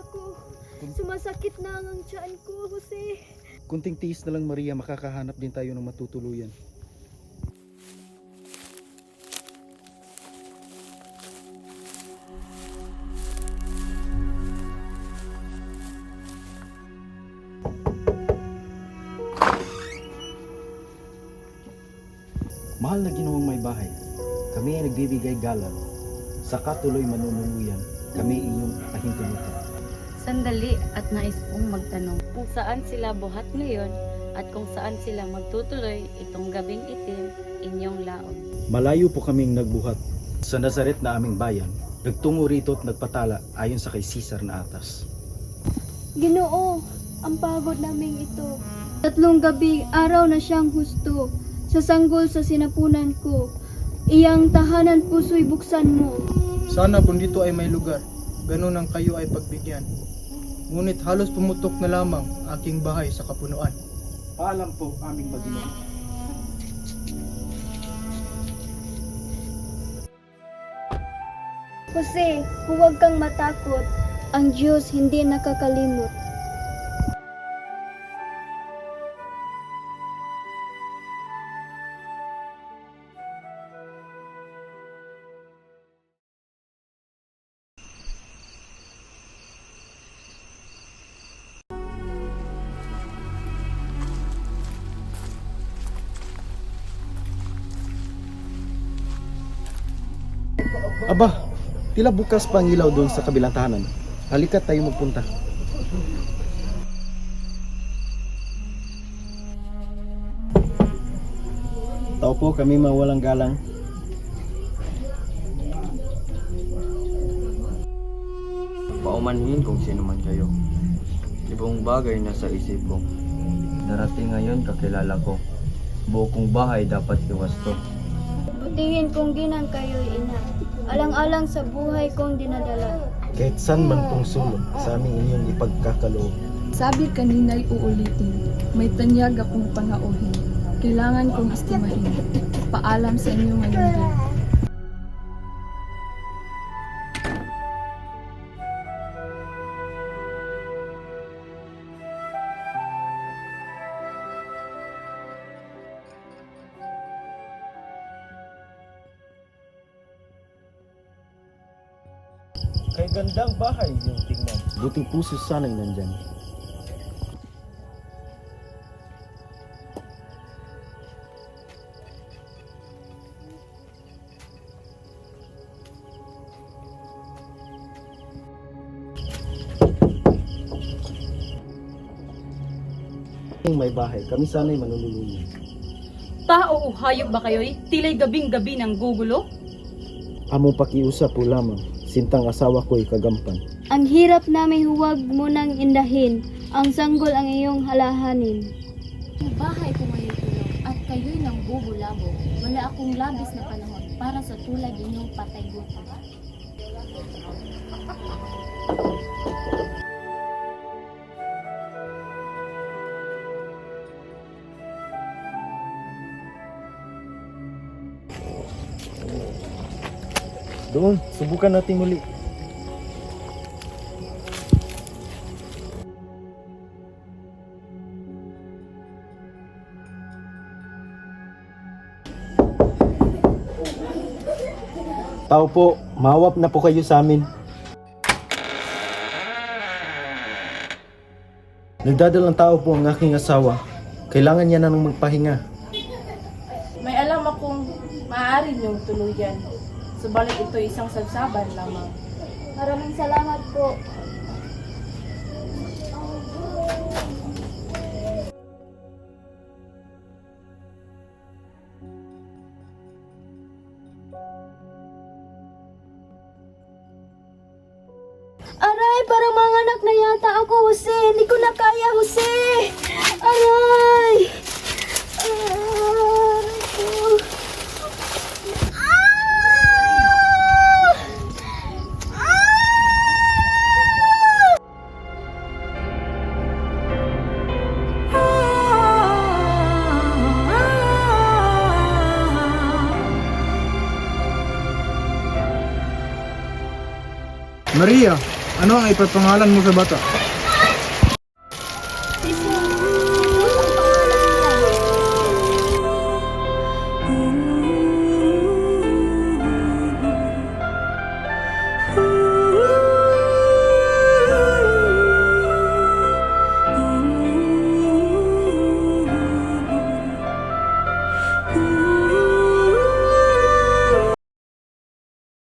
ako. Sumasakit na ang tiyan ko, Jose. Kunting tiis na lang Maria, makakahanap din tayo ng matutuluyan. Mahal na ginawang may bahay, kami ay nagbibigay galang. Sa katuloy manunuluyan, kay inyong pahintulutan. Sandali at nais kong magtanong kung saan sila buhat ngayon at kung saan sila magtutuloy itong gabing itim inyong laon. Malayo po kaming nagbuhat sa Nazaret na aming bayan. Nagtungo rito at nagpatala ayon sa kay Caesar na atas. Ginoo, ang pagod namin ito. Tatlong gabi, araw na siyang husto. Sa sanggol sa sinapunan ko. Iyang tahanan puso'y buksan mo. Sana kung dito ay may lugar, ganun ang kayo ay pagbigyan. Ngunit halos pumutok na lamang aking bahay sa kapunuan. Paalam po aming Panginoon. Jose, huwag kang matakot. Ang Diyos hindi nakakalimot. Aba, tila bukas pa ang ilaw doon sa kabilang tahanan. Halika tayo magpunta. Tao po kami mawalang galang. Paumanhin kung sino man kayo. Ibang bagay na sa isip ko. Darating ngayon kakilala ko. Buo kong bahay dapat iwasto. Butihin kong ginang kayo'y ina. Alang-alang sa buhay kong dinadala. Kahit saan man pong sulong sa aming inyong ipagkakaloob. Sabi kanina'y uulitin, may tanyag akong pangauhin. Kailangan kong estimahin. Paalam sa inyo ngayon din. Kay gandang bahay yung tingnan. Buting puso sana'y nandyan. may bahay, kami sana'y manunuluyan. Tao o hayop ba kayo'y tila'y gabing-gabi ng gugulo? Among pakiusap po lamang, sintang asawa ko'y kagampan. Ang hirap namin huwag mo nang indahin. Ang sanggol ang iyong halahanin. bahay ko ngayon tulog at kayo'y nang bubulabo. Wala akong labis na panahon para sa tulad inyong patay gutom. Doon, subukan natin muli. Tao po, mawap na po kayo sa amin. Nagdadalang tao po ang aking asawa. Kailangan niya na nang magpahinga. May alam akong maaari niyong tuluyan. Subalit ito isang sabsaban lamang. Maraming salamat po. Aray, parang mga anak na yata ako, Jose. Hindi ko na kaya, Jose. Aray. Maria, Ano ang ipapangalan mo sa bata?